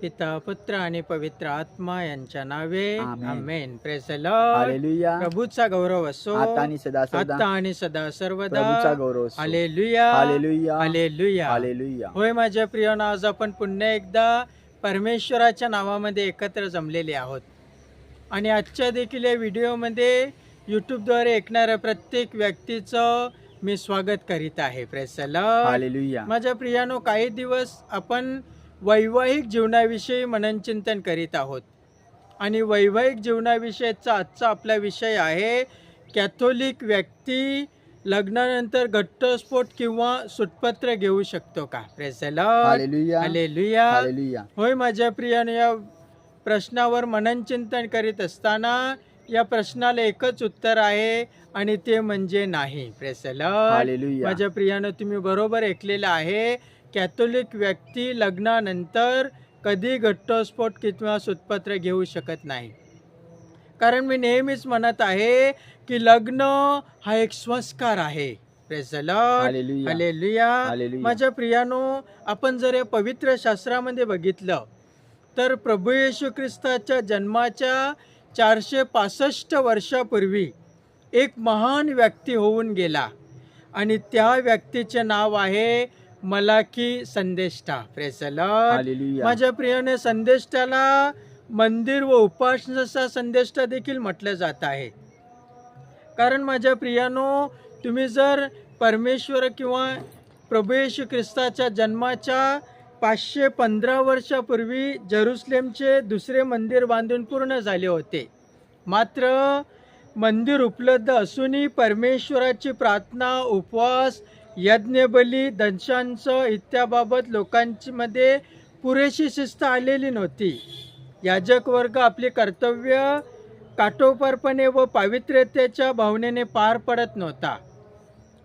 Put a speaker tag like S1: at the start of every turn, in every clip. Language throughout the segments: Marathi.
S1: पिता पुत्र आणि पवित्र आत्मा यांच्या नावे.
S2: आमेन.
S1: आमेन. प्रेस.
S2: हालेलुया.
S1: प्रभूचा गौरव असो.
S2: आता आणि सदा सदा.
S1: आता आणि सदा सर्वदा.
S2: गौरव असो.
S1: हालेलुया.
S2: हालेलुया.
S1: हालेलुया.
S2: हालेलुया.
S1: होय माझ्या प्रियानं आज आपण पुन्हा एकदा परमेश्वराच्या नावामध्ये एकत्र जमलेले आहोत. आणि आजच्या देखील या व्हिडिओमध्ये यूट्यूबद्वारे ऐकणाऱ्या प्रत्येक व्यक्तीचं मी स्वागत करीत आहे. प्रेसला
S2: हालेलुया.
S1: माझ्या प्रियानो काही दिवस आपण वैवाहिक जीवनाविषयी मननचिंतन करीत आहोत. आणि वैवाहिक जीवनाविषयीचा आजचा आपला विषय आहे कॅथोलिक व्यक्ती लग्नानंतर घटस्फोट किंवा सुटपत्र घेऊ शकतो का? प्रेसला
S2: हालेलुया
S1: हालेलुया
S2: हालेलुया
S1: होय माझ्या प्रियाने या प्रश्नावर मननचिंतन करीत असताना या प्रश्नाला एकच उत्तर आहे आणि ते म्हणजे नाही. प्रेसला माझ्या प्रियानं तुम्ही बरोबर ऐकलेलं आहे. कॅथोलिक व्यक्ती लग्नानंतर कधी घटस्फोट किंवा सुतपत्र घेऊ शकत नाही. कारण मी नेहमीच म्हणत आहे की लग्न हा एक संस्कार आहे.
S2: हालेलुया
S1: माझ्या प्रियानो आपण जर या पवित्र शास्त्रामध्ये बघितलं तर प्रभू येशू ख्रिस्ताच्या जन्माच्या चारशे पासष्ट वर्षापूर्वी एक महान व्यक्ती होऊन गेला. आणि त्या व्यक्तीचे नाव आहे मलाकी संदेष्टा. प्रेसला
S2: हालेलुया
S1: माझ्या प्रियाने संदेष्टाला मंदिर व उपासनेचा संदेष्टा देखील म्हटलं जात आहे. कारण माझ्या प्रियानो तुम्ही जर परमेश्वर किंवा प्रभू येशू ख्रिस्ताच्या जन्माच्या पाचशे पंधरा वर्षापूर्वी जेरुसलेमचे दुसरे मंदिर बांधून पूर्ण झाले होते. मात्र मंदिर उपलब्ध असूनही परमेश्वराची प्रार्थना उपवास यज्ञबली दंशांश इत्याबाबत लोकांचीमध्ये पुरेशी शिस्त आलेली नव्हती. याजक वर्ग आपले कर्तव्य काटोपरपणे व पावित्र्यतेच्या भावनेने पार पडत नव्हता.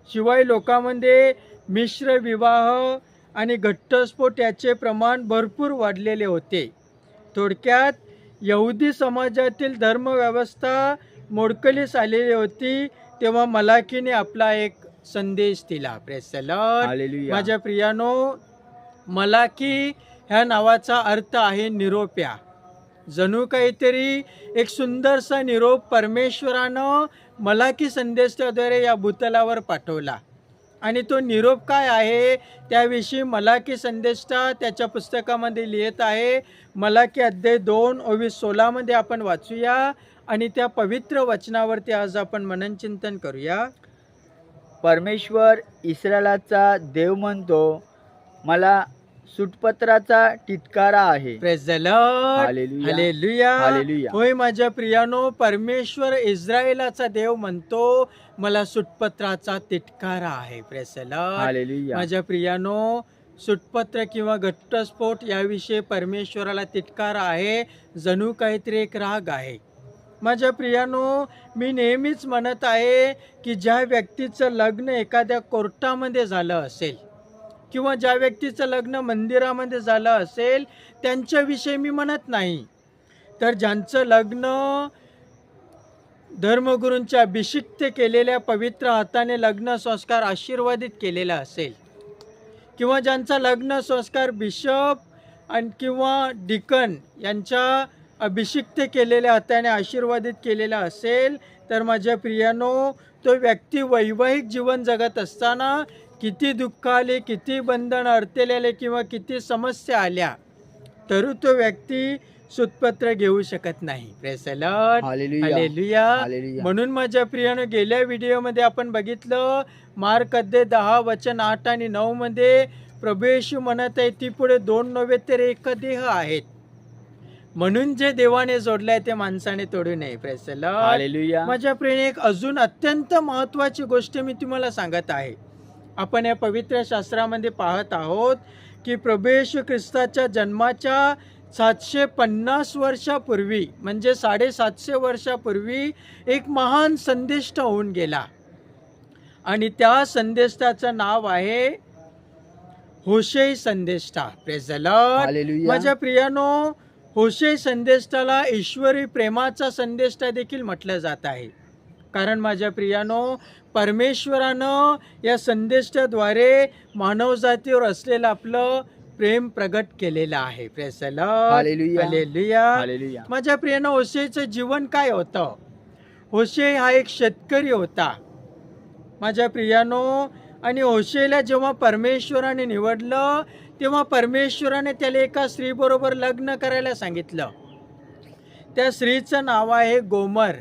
S1: शिवाय लोकांमध्ये मिश्र विवाह आणि घट्टस्फोट याचे प्रमाण भरपूर वाढलेले होते. थोडक्यात यहुदी समाजातील धर्मव्यवस्था मोडकलीस आलेली होती तेव्हा मलाकीने आपला एक संदेश दिला. प्रेसलर माझ्या प्रियानो मलाकी ह्या नावाचा अर्थ आहे निरोप्या. जणू काहीतरी एक सुंदरसा निरोप परमेश्वरानं मलाकी संदेशाद्वारे या भूतलावर पाठवला. आणि तो निरोप काय आहे त्याविषयी मलाकी संदेष्टा त्याच्या पुस्तकामध्ये लिहित आहे. मलाकी अध्याय दोन ओवीस सोळामध्ये आपण वाचूया आणि त्या पवित्र वचनावरती आज आपण मननचिंतन करूया.
S2: परमेश्वर इस्रायलाचा देव म्हणतो मला सुटपत्राचा टिटकारा आहे.
S1: होय माझ्या प्रियानो परमेश्वर इस्रायलाचा देव म्हणतो मला सुटपत्राचा तिटकारा आहे. प्रेस द लॉर्ड
S2: हालेलुया
S1: माझ्या प्रियानो सुटपत्र किंवा घटस्फोट याविषयी परमेश्वराला तिटकारा आहे जणू काहीतरी एक राग आहे. माझ्या प्रियानो मी नेहमीच म्हणत आहे की ज्या व्यक्तीचं लग्न एखाद्या कोर्टामध्ये झालं असेल किंवा ज्या व्यक्तीचं लग्न मंदिरामध्ये झालं असेल त्यांच्याविषयी मी म्हणत नाही. तर ज्यांचं लग्न धर्मगुरूंच्या अभिषिक्त केलेल्या पवित्र हाताने लग्न संस्कार आशीर्वादित केलेला असेल किंवा ज्यांचा लग्न संस्कार बिशप आणि किंवा डिकन यांच्या अभिषिक्त केलेल्या हाताने आशीर्वादित केलेला असेल तर माझ्या प्रियानो तो व्यक्ती वैवाहिक जीवन जगत असताना किती दुःख आले किती बंधन अडतेलेले किंवा किती समस्या आल्या तरी तो व्यक्ती सुतपत्र घेऊ शकत नाही. म्हणून माझ्या प्रियानं गेल्या व्हिडिओमध्ये आपण बघितलं मार्क अध्याय दहा वचन आठ आणि नऊ मध्ये प्रभू येशू म्हणत आहे ती पुढे दोन नव्हे तर एक देह आहेत. म्हणून जे देवाने जोडलंय ते माणसाने तोडू नये प्रेसला माझ्या प्रियाने एक अजून अत्यंत महत्वाची गोष्ट मी तुम्हाला सांगत आहे. आपण या पवित्र शास्त्रामध्ये पाहत आहोत की प्रभू येशू ख्रिस्ताच्या जन्माच्या सातशे पन्नास वर्षापूर्वी म्हणजे साडेसातशे वर्षापूर्वी एक महान संदेष्ट होऊन गेला. आणि त्या संदेष्टाचं नाव आहे होशेई संदेष्टा प्रेझलर
S2: हालेलुया
S1: माझ्या प्रियानो होशे संदेष्टाला ईश्वरी प्रेमाचा संदेष्टा देखील म्हटलं जात आहे. कारण माझ्या प्रियानो परमेश्वरानं या संदेष्टाद्वारे मानवजातीवर असलेलं आपलं प्रेम प्रगट केलेलं आहे. माझ्या प्रियानं होशेचं जीवन काय होतं? होशे हा एक शेतकरी होता. माझ्या प्रियानो आणि होशेला जेव्हा परमेश्वराने निवडलं तेव्हा परमेश्वराने त्याला एका स्त्रीबरोबर लग्न करायला सांगितलं. त्या स्त्रीचं नाव आहे गोमर.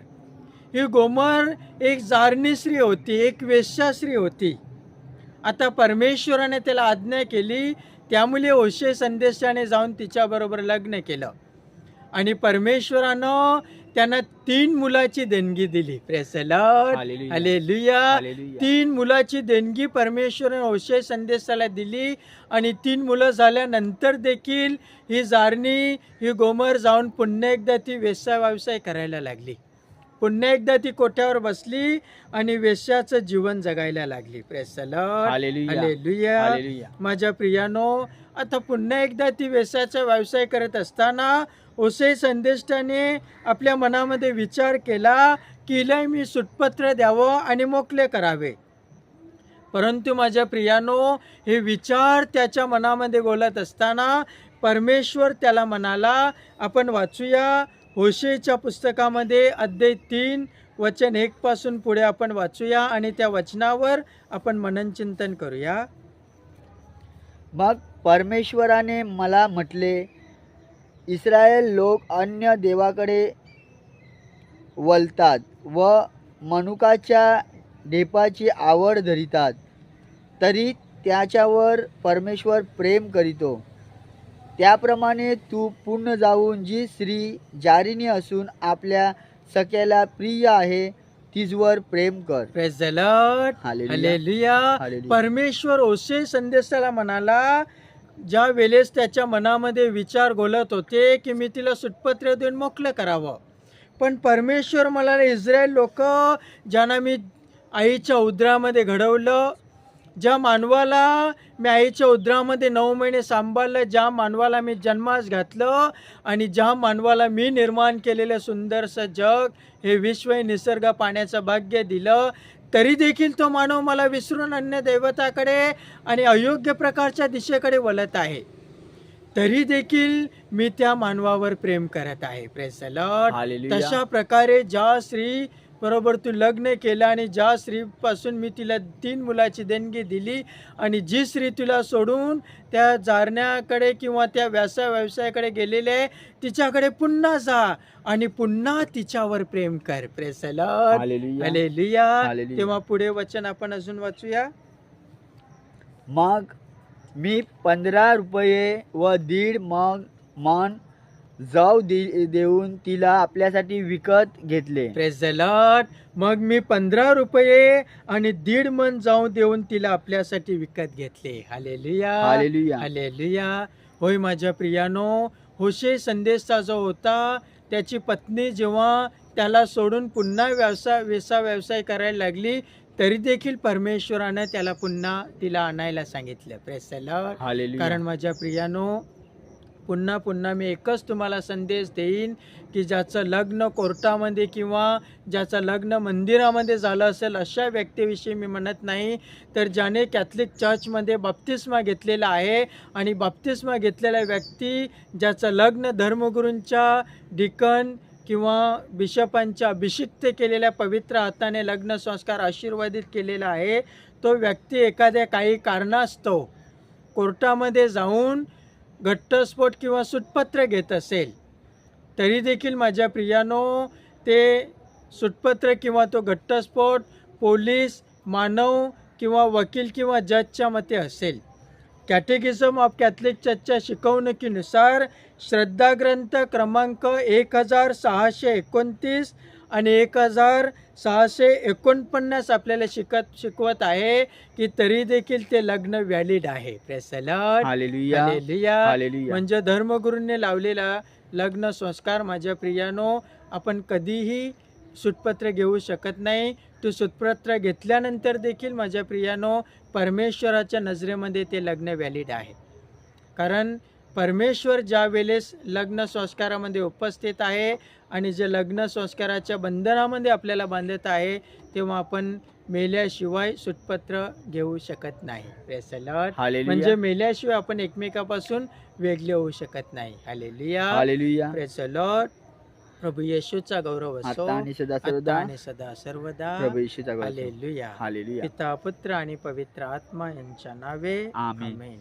S1: ही गोमर एक जारणी स्त्री होती एक वेश्या स्त्री होती. आता परमेश्वराने त्याला आज्ञा केली त्यामुळे ओशे संदेशाने जाऊन तिच्याबरोबर लग्न केलं. आणि परमेश्वरानं त्यांना तीन मुलाची देणगी दिली. प्रेसलट
S2: हालेलुया.
S1: तीन मुलाची देणगी परमेश्वराने होशे संदेशाला दिली आणि तीन मुलं झाल्यानंतर देखील ही जारणी ही गोमर जाऊन पुन्हा एकदा ती वेश्या व्यवसाय करायला लागली. पुन्हा एकदा ती कोठ्यावर बसली आणि वेश्याचं जीवन जगायला लागली. प्रेसलट. माझ्या प्रियानो आता पुन्हा एकदा ती व्यवसायाचा व्यवसाय करत असताना ओसे संदेष्टाने आपल्या मनामध्ये विचार केला की लय मी सुटपत्र द्यावं आणि मोकले करावे. परंतु माझ्या प्रियानो हे विचार त्याच्या मनामध्ये बोलत असताना परमेश्वर त्याला म्हणाला आपण वाचूया. होशेच्या पुस्तकामध्ये अध्याय तीन वचन एकपासून पुढे आपण वाचूया आणि त्या वचनावर आपण मननचिंतन करूया.
S2: मग परमेश्वराने मला म्हटले इस्रायल लोक अन्य देवाकडे वलतात व मनुकाच्या ढेपाची आवड धरितात तरी त्याच्यावर परमेश्वर प्रेम करीतो त्याप्रमाणे तू पूर्ण जाऊन जी स्त्री जारिणी असून आपल्या सख्याला प्रिय आहे तिजवर प्रेम कर. हालेलुया.
S1: परमेश्वर ओसे संदेशाला म्हणाला ज्या वेळेस त्याच्या मनामध्ये विचार घोलत होते की मी तिला सुटपत्र देऊन मोकलं करावं. पण परमेश्वर मला इस्रायल लोक ज्यांना मी आईच्या उदरामध्ये घडवलं ज्या मानवाला मी आईच्या उदरामध्ये नऊ महिने सांभाळलं ज्या मानवाला मी जन्मास घातलं आणि ज्या मानवाला मी निर्माण केलेलं सुंदरसं जग हे विश्व हे निसर्ग पाण्याचं भाग्य दिलं तरी देखील तो मानव मला विसरून अन्य दैवताकडे आणि अयोग्य प्रकारच्या दिशेकडे वळत आहे. तरी देखील मी त्या मानवावर प्रेम करत आहे. Praise
S2: hallelujah.
S1: तशा प्रकारे ज्या स्त्री बरोबर तू लग्न केलं आणि ज्या स्त्रीपासून मी तिला तीन मुलाची देणगी दिली आणि जी स्त्री तुला सोडून त्या जारण्याकडे किंवा त्या व्यवसाय व्यवसायाकडे गेलेले आहे तिच्याकडे पुन्हा जा आणि पुन्हा तिच्यावर प्रेम कर.
S2: Hallelujah
S1: hallelujah. तेव्हा पुढे वचन आपण अजून वाचूया
S2: मग मी पंधरा रुपये व दीड मग मन जाऊ दे देऊन तिला आपल्यासाठी विकत घेतले.
S1: प्रेझलट मग मी पंधरा रुपये आणि दीड मन जाऊन देऊन तिला आपल्यासाठी विकत घेतले. Hallelujah
S2: hallelujah.
S1: हालेलुया होय माझ्या प्रियानो होशे संदेशचा जो होता त्याची पत्नी जेव्हा त्याला सोडून पुन्हा व्यवसाय वेसा व्यवसाय करायला लागली तरी देखील परमेश्वरानं त्याला पुन्हा तिला आणायला सांगितलं. प्रेसलट
S2: हालेलुया.
S1: कारण माझ्या प्रियानो पुन्हा पुन्हा मी एकच तुम्हाला संदेश देईन की ज्याचं लग्न कोर्टामध्ये किंवा ज्याचं लग्न मंदिरामध्ये झालं असेल अशा व्यक्तीविषयी मी म्हणत नाही. तर ज्याने कॅथलिक चर्चमध्ये बाप्तिस्मा घेतलेला आहे आणि बाप्तिस्मा घेतलेला व्यक्ती ज्याचं लग्न धर्मगुरूंच्या डिकन किंवा बिशपांच्या अभिषिक्त केलेल्या पवित्र हाताने लग्न संस्कार आशीर्वादित केलेला आहे तो व्यक्ती एखाद्या काही कारणास्तव कोर्टामध्ये जाऊन घट्टस्फोट किंवा सुटपत्र घेत असेल तरी देखील माझ्या प्रियानो ते सुटपत्र किंवा तो घट्टस्फोट पोलीस मानव किंवा वकील किंवा जजच्या मते असेल. कॅटेगिझम ऑफ कॅथलिक चर्चच्या शिकवणुकीनुसार श्रद्धाग्रंथ क्रमांक एक हजार सहाशे एकोणतीस आणि एक हजार सहाशे एकोणपन्नास आपल्याला शिकत शिकवत आहे की तरी देखील ते लग्न व्हॅलिड आहे. म्हणजे धर्मगुरूंनी लावलेला लग्न संस्कार माझ्या प्रियानो आपण कधीही सुटपत्र घेऊ शकत नाही. तू सुटपत्र घेतल्यानंतर देखील माझ्या प्रियानो परमेश्वराच्या नजरेमध्ये ते लग्न व्हॅलिड आहे. कारण परमेश्वर ज्या वेळेस लग्न संस्कारामध्ये उपस्थित आहे आणि जे लग्न संस्काराच्या बंधनामध्ये आपल्याला बांधत आहे तेव्हा आपण मेल्याशिवाय सुटपत्र घेऊ शकत नाही. म्हणजे मेल्याशिवाय आपण एकमेकापासून वेगळे होऊ शकत नाही. हालेलुया. प्रभू येशूचा गौरव असो.
S2: आणि सदा सर्वदा.
S1: आणि सदा सर्वदा.
S2: प्रभू येशूचा गौरव.
S1: हालेलुया
S2: हालेलुया
S1: पिता पुत्र आणि पवित्र आत्मा यांच्या नावे. आमेन